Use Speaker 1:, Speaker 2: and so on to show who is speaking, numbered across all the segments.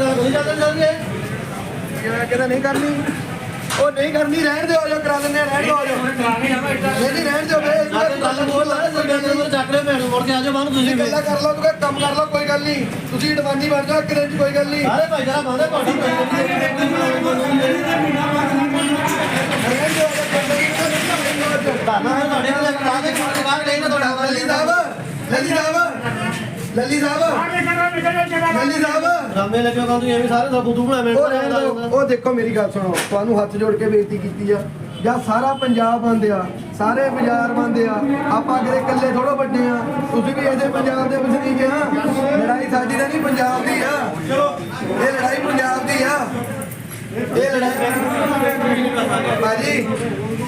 Speaker 1: ਗੱਲ ਕੋਈ ਚੱਲ ਚੱਲਦੀ
Speaker 2: ਕਿਵੇਂ ਕਹਿੰਦਾ ਨਹੀਂ ਕਰਨੀ? ਉਹ ਨਹੀਂ ਕਰਨੀ ਰਹਿਣ ਦਿਓ ਜੋ ਕਰਾ ਦਿੰਦੇ ਆ, ਰਹਿਣ ਦਿਓ ਜੋ ਨਹੀਂ ਨਹੀਂ ਰਹਿਣ ਦਿਓ
Speaker 1: ਕੇ ਗੱਲ ਬੋਲ ਸੰਡੇ ਨੂੰ ਚੱਕ ਲੈ ਭੈਣ ਮੁੜ ਕੇ ਆ ਜਾਓ ਬਾਹਰ ਤੁਸੀਂ
Speaker 2: ਗੱਲਾਂ ਕਰ ਲਓ ਤੂੰ ਕਹਿ ਕੰਮ ਕਰ ਲਓ ਕੋਈ ਗੱਲ ਨਹੀਂ। ਤੁਸੀਂ ਅਡਵਾਨੀ ਬਣ ਜਾਓ ਚ ਕੋਈ ਗੱਲ ਨਹੀਂ।
Speaker 1: ਸਾਰੇ ਭਾਈ ਜਰਾ ਬਾਹਰ ਪਾਣੀ ਹੈ ਨਾਲ
Speaker 2: ਲੱਲੀ ਸਾਹਿਬ ਲੱਲੀ ਸਾਹਿਬ। ਲੱਲੀ ਸਾਹਿਬ।
Speaker 1: ਰਾਮੇ ਲੱਗਿਓ ਕੰਮ ਤੁਸੀਂ ਐਵੇਂ ਸਾਰੇ ਸਭ ਬੁੱਧੂ ਬਣਾ ਮੈਂ
Speaker 2: ਉਹ ਰਹਿਣ ਦਿਓ। ਉਹ ਦੇਖੋ ਮੇਰੀ ਗੱਲ ਸੁਣੋ। ਤੁਹਾਨੂੰ ਹੱਥ ਜੋੜ ਕੇ ਬੇਨਤੀ ਕੀਤੀ ਆ। ਜਾਂ ਸਾਰਾ ਪੰਜਾਬ ਬੰਦ ਆ। ਸਾਰੇ ਬਾਜ਼ਾਰ ਬੰਦ ਆ। ਆਪਾਂ ਕਿਤੇ ਇਕੱਲੇ ਥੋੜੋ ਵੱਡੇ ਆ। ਤੁਸੀਂ ਵੀ ਇਹਦੇ ਪੰਜਾਬ ਦੇ ਵਸਨੀਕ ਆ। ਲੜਾਈ ਸਾਡੀ ਤਾਂ ਨਹੀਂ ਪੰਜਾਬ ਦੀ ਆ। ਇਹ ਲੜਾਈ ਪੰਜਾਬ ਦੀ ਆ। ਇਹ ਲੜਾਈ ਬਾਜੀ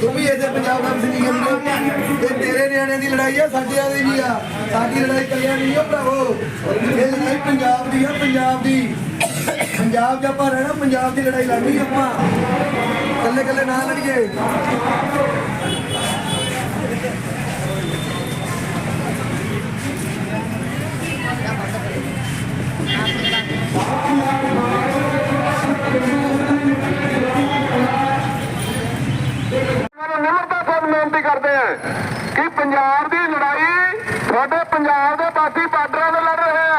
Speaker 2: ਤੂੰ ਵੀ ਇਹਦੇ ਪੰਜਾਬ ਦਾ ਵਸਨੀਕ ਆ। ਇਹ ਤੇਰੇ ਨਿਆਣੇ ਦੀ ਲੜਾਈ ਆ ਸਾਡਿਆਂ ਦੀ ਵੀ ਆ। ਸਾਡੀ ਲੜਾਈ ਕੱਲਿਆਂ ਨਹੀਂ ਆ ਭਰਾਵੋ। ਇਹ ਲੜਾਈ ਪੰਜਾਬ ਦੀ ਆ, ਪੰਜਾਬ ਦੀ। ਪੰਜਾਬ 'ਚ ਆਪਾਂ ਰਹਿਣਾ, ਪੰਜਾਬ ਦੀ ਲੜਾਈ ਲੜਨੀ ਆਪਾਂ। ਕੱਲੇ ਕੱਲੇ ਨਾ ਲੜੀਏ।
Speaker 3: ਮੈਨੂੰ ਨਿਮਰਤਾ ਤੋਂ ਬੇਨਤੀ ਕਰਦੇ ਆ ਕਿ ਪੰਜਾਬ ਸਾਡੇ ਪੰਜਾਬ ਦੇ ਬਾਕੀ ਬਾਰਡਰਾਂ ਦੇ ਲੜ ਰਹੇ ਆ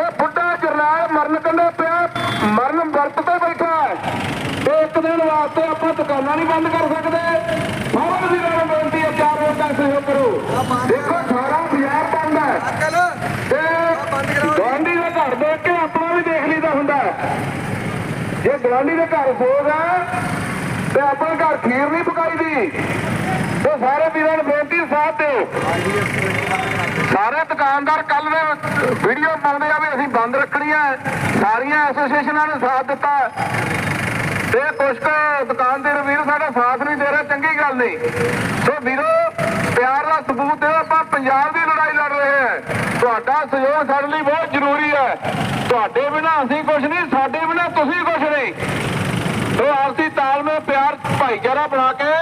Speaker 3: ਉਹ ਬੁੱਢਾ ਜਰਨੈਲ ਮਰਨ ਕੰਢੇ ਪਿਆ, ਮਰਨ ਵਰਤ ਤੇ ਬੈਠਾ ਹੈ। ਇੱਕ ਦਿਨ ਵਾਸਤੇ ਆਪਾਂ ਦੁਕਾਨਾਂ ਨਹੀਂ ਬੰਦ ਕਰ ਸਕਦੇ। ਸਾਰੇ ਵੀਰਾਂ ਨੂੰ ਬੇਨਤੀ ਹੈ, ਚਾਰ ਵਜੇ ਤੱਕ ਸਹਿਯੋਗ ਕਰੋ। ਦੇਖੋ ਸਾਰਾ ਬਾਜ਼ਾਰ ਬੰਦ ਹੈ।
Speaker 2: ਕੱਲ
Speaker 3: ਤੇ ਘਰ ਦੇਖ ਕੇ ਆਪਣਾ ਵੀ ਦੇਖ ਲਈਦਾ ਹੁੰਦਾ ਜੇ ਗਵਾਂਢੀ ਦੇ ਘਰ ਸੋਗ ਹੈ, ਤੇ ਆਪਣੇ ਘਰ ਖੀਰ ਨਹੀਂ ਪਕਾਈ ਦੀ ਸਾਰੇ ਵੀਰਾਂ ਨੂੰ ਬੇਨਤੀ ਸਾਥ ਦਿਓ ਸਾਰੇ ਦੁਕਾਨਦਾਰ ਕੱਲ ਦੇ ਵੀਡੀਓ ਪਾਉਂਦੇ ਆ ਵੀ ਅਸੀਂ ਬੰਦ ਰੱਖਣੀਆਂ ਸਾਰੀਆਂ ਐਸੋਸੀਏਸ਼ਨਾਂ ਨੇ ਸਾਥ ਦਿੱਤਾ ਤੇ ਕੁਝ ਕੁ ਦੁਕਾਨਦਾਰ ਵੀਰ ਸਾਡਾ ਸਾਥ ਨਹੀਂ ਦੇ ਰਹੇ, ਚੰਗੀ ਗੱਲ ਨਹੀਂ। ਸੋ ਵੀਰੋ, ਪਿਆਰ ਦਾ ਸਬੂਤ ਦਿਓ, ਆਪਾਂ ਪੰਜਾਬ ਦੀ ਲੜਾਈ ਲੜ ਰਹੇ ਹਾਂ ਤੁਹਾਡਾ ਸਹਿਯੋਗ ਸਾਡੇ ਲਈ ਬਹੁਤ ਜ਼ਰੂਰੀ ਹੈ ਤੁਹਾਡੇ ਬਿਨਾਂ ਅਸੀਂ ਕੁਝ ਨਹੀਂ, ਸਾਡੇ ਬਿਨਾਂ ਤੁਸੀਂ ਕੁਝ ਨਹੀਂ। ਸੋ ਆਪਸੀ ਤਾਲਮੇਲ ਪਿਆਰ ਭਾਈਚਾਰਾ ਬਣਾ ਕੇ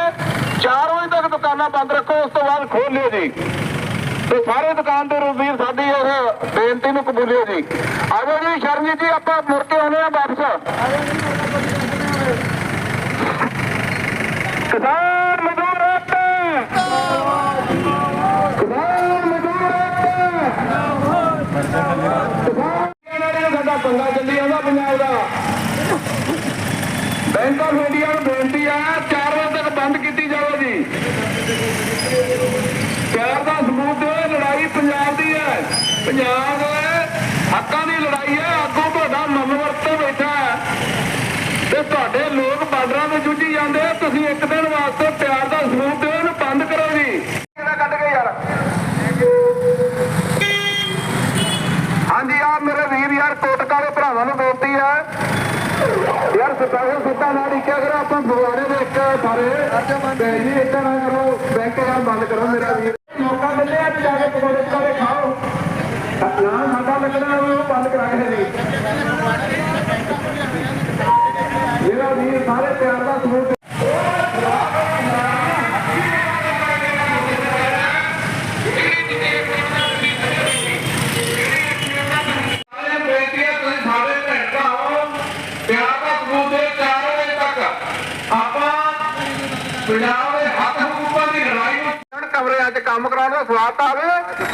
Speaker 3: 4 ਵਜੇ ਤੱਕ ਦੁਕਾਨਾਂ ਬੰਦ ਰੱਖੋ ਉਸ ਤੋਂ ਬਾਅਦ ਖੋਲ ਲਿਓ ਜੀ ਤੇ ਸਾਰੇ ਦੁਕਾਨਦਾਰ ਵੀਰ ਸਾਡੀ ਇਹ ਬੇਨਤੀ ਨੂੰ ਕਬੂਲਿਓ ਜੀ। ਆਜੋ ਜੀ, ਸ਼ਰਨਜੀਤ ਜੀ, ਆਪਾਂ ਮੁੜ ਕੇ ਆਉਣੇ ਆ ਵਾਪਸ ਕਿਸਾਨ ਮਜ਼ਦੂਰ ਏਕਤਾ ਕਿਸਾਨ ਮਜ਼ਦੂਰ ਏਕਤਾ ਕਿਸਾਨ ਸਾਡਾ ਪੰਗਾ ਚੱਲੀ ਆਉਂਦਾ ਪੰਜਾਬ ਦਾ ਬੈਂਕ ਆਫ ਇੰਡੀਆ ਨੂੰ ਬੇਨਤੀ ਆ 4 ਵਜੇ ਤੱਕ ਬੰਦ ਕੀਤੀ ਜਾਵੇ ਜੀ ਪਿਆਰ ਦਾ ਸਬੂਤ ਦਿਓ ਇਹ ਲੜਾਈ ਪੰਜਾਬ ਦੀ ਹੈ ਪੰਜਾਬ ਹੱਕਾਂ ਦੀ ਲੜਾਈ ਹੈ। ਅੱਗੋਂ ਤੁਹਾਡਾ ਮਨ ਵਰਤੇ ਬੈਠਾ ਹੈ। ਤੇ ਤੁਹਾਡੇ ਲੋਕ ਬਾਰਡਰਾਂ ਤੇ ਜੂਝੀ ਜਾਂਦੇ ਆ। ਤੁਸੀਂ ਇੱਕ ਦਿਨ ਵਾਸਤੇ ਪਿਆਰ ਦਾ ਸਬੂਤ ਦਿਓ। ਇਹਨੂੰ ਬੰਦ ਕਰੋ ਜੀ। ਕਿਹਦਾ ਕੱਢ ਕੇ ਯਾਰ। ਹਾਂਜੀ ਆ ਮੇਰੇ ਵੀਰ ਯਾਰ ਕੋਟਕਾ ਦੇ ਭਰਾਵਾਂ ਨੂੰ ਬੇਨਤੀ ਹੈ। ਯਾਰ ਸਪੈਸ਼ਲ ਸਿੱਧਾ ਨਾ ਲਿਖਿਆ ਕਰੋ। ਆਪਾਂ ਫਗਵਾੜੇ ਦੇ ਇੱਕ ਸਾਰੇ ਤੇ ਜੀ ਇੱਦਾਂ ਨਾ ਕਰੋ। ਬੈਂਕ ਨਾਲ ਬੰਦ ਕਰੋ ਮੇਰਾ ਵੀਰ। ਮੌਕਾ ਮਿਲਿਆ ਅੱਜ ਜਾ ਕੇ ਪਕੌੜੇ ਪਕੌੜੇ ਖਾਓ। ਨਾ ਸਾਡਾ ਲੱਗਣਾ ਉਹ ਬੰਦ ਕਰਾ ਕੇ ਦਾ ਹੈ ਤੁਸੀਂ ਸਾਰੇ ਪਿਆਰ ਦਾ ਸਬੂਤ ਦੇ 4 ਵਜੇ ਤੱਕ ਆਪਾਂ ਪੰਜਾਬ ਦੇ ਹੱਕ ਹਕੂਕਾਂ ਦੀ ਲੜਾਈ ਨੂੰ ਜਣ ਕਮਰੇ ਅੱਜ ਕੰਮ ਕਰਾਉਣ ਦਾ ਸਵਾਦ ਆਵੇ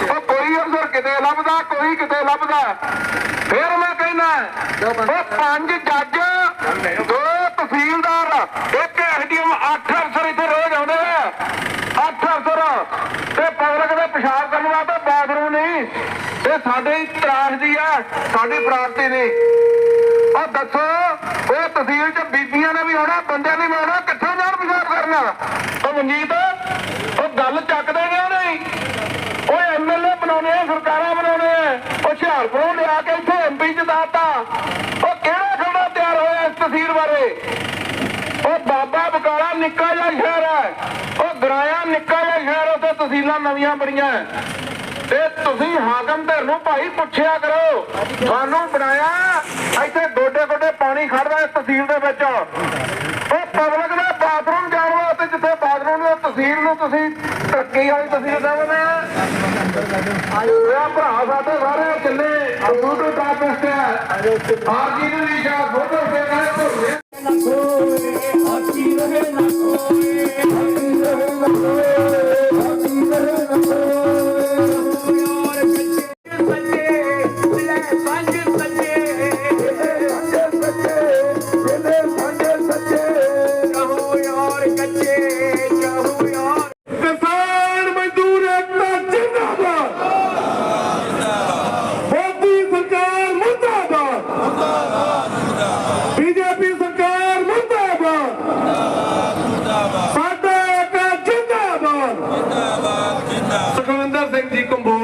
Speaker 3: ਉਹ ਕੋਈ ਅਫਸਰ ਕਿਤੇ ਲੱਭਦਾ ਕੋਈ ਕਿਤੇ ਲੱਭਦਾ। ਫਿਰ ਮੈਂ ਕਹਿੰਦਾ ਉਹ ਪੰਜ ਜੱਜ ਦੋ ਤਹਿਸੀਲਦਾਰ ਇੱਕ ਐਸਡੀਐਮ ਅੱਠ ਅਫਸਰ ਇੱਥੇ ਰੋਜ਼ ਆਉਂਦੇ ਆ। ਅੱਠ ਅਫਸਰ ਤੇ ਪਬਲਿਕ ਦੇ ਪਿਸ਼ਾਬ ਕਰਨ ਵਾਸਤੇ ਬਾਥਰੂਮ ਨਹੀਂ। ਇਹ ਸਾਡੇ ਤਰਾਸਦੀ ਆ ਸਾਡੀ ਪ੍ਰਾਪਤੀ ਨਹੀਂ ਉਹ ਦੱਸੋ ਉਹ ਤਹਿਸੀਲ ਚ ਬੀਬੀਆਂ ਨੇ ਵੀ ਆਉਣਾ ਬੰਦਿਆਂ ਨੇ ਵੀ ਆਉਣਾ ਕਿੱਥੇ ਜਾਣ ਪਿਸ਼ਾਬ ਕਰਨਾ? ਉਹ ਮਨਜੀਤ ਉਹ ਗੱਲ ਚੱਕਦੇ ਨਹੀਂ ਉਹ ਐਮਐਲਏ ਬਣਾਉਣੇ ਆ ਸਰਕਾਰਾਂ ਬਣਾਉਣੇ ਆ ਉਹ ਲਿਆ ਕੇ ਇੱਥੇ ਐਮਪੀ ਚ ਦਾਤਾ। ਉਹ ਕਿਹੜਾ ਖੜਾ ਤਿਆਰ ਹੋਇਆ ਇਸ ਤਹਿਸੀਲ ਬਾਰੇ? ਉਹ ਬਾਬਾ ਬਕਾਲਾ ਨਿੱਕਾ ਜਿਹਾ ਸ਼ਹਿਰ ਹੈ। ਉਹ ਗਰਾਇਆ ਨਿੱਕਾ ਜਿਹਾ ਸ਼ਹਿਰ ਉੱਥੇ ਤਹਿਸੀਲਾਂ ਨਵੀਆਂ ਬਣੀਆਂ ਤੇ ਤੁਸੀਂ ਹਾਕਮ ਧਿਰ ਨੂੰ ਭਾਈ ਪੁੱਛਿਆ ਕਰੋ। ਤੁਹਾਨੂੰ ਬਣਾਇਆ, ਇੱਥੇ ਗੋਡੇ ਗੋਡੇ ਪਾਣੀ ਖੜਦਾ ਇਸ ਤਹਿਸੀਲ ਦੇ ਵਿੱਚ। ਉਹ ਪਬਲਿਕ ਦਾ ਬਾਥਰੂਮ ਜਾਣ ਵਾਸਤੇ
Speaker 1: ਤਹਿਸੀਲ ਨੂੰ ਤੁਸੀਂ ਤਰੱਕੀ ਵਾਲੀ ਤਹਿਸੀਲ ਦੇਵਨੇ ਆ। ਇਹ ਭਰਾ ਸਾਡੇ ਸਾਰੇ ਕਿੰਨੇ ਕੰਪਿਊਟਰ ਟਾਪਿਸਟ ਹੈ। ਆਰਜੀ ਨੂੰ ਵੀ ਸ਼ਾਹ ਫੋਟੋ ਤੇ ਕਰੇ। ਭੁੱਲੇ
Speaker 3: ਕਿਸਾਨ
Speaker 1: ਸੁਖਵਿੰਦਰ ਸਿੰਘ ਜੀ ਕੰਬੋਜ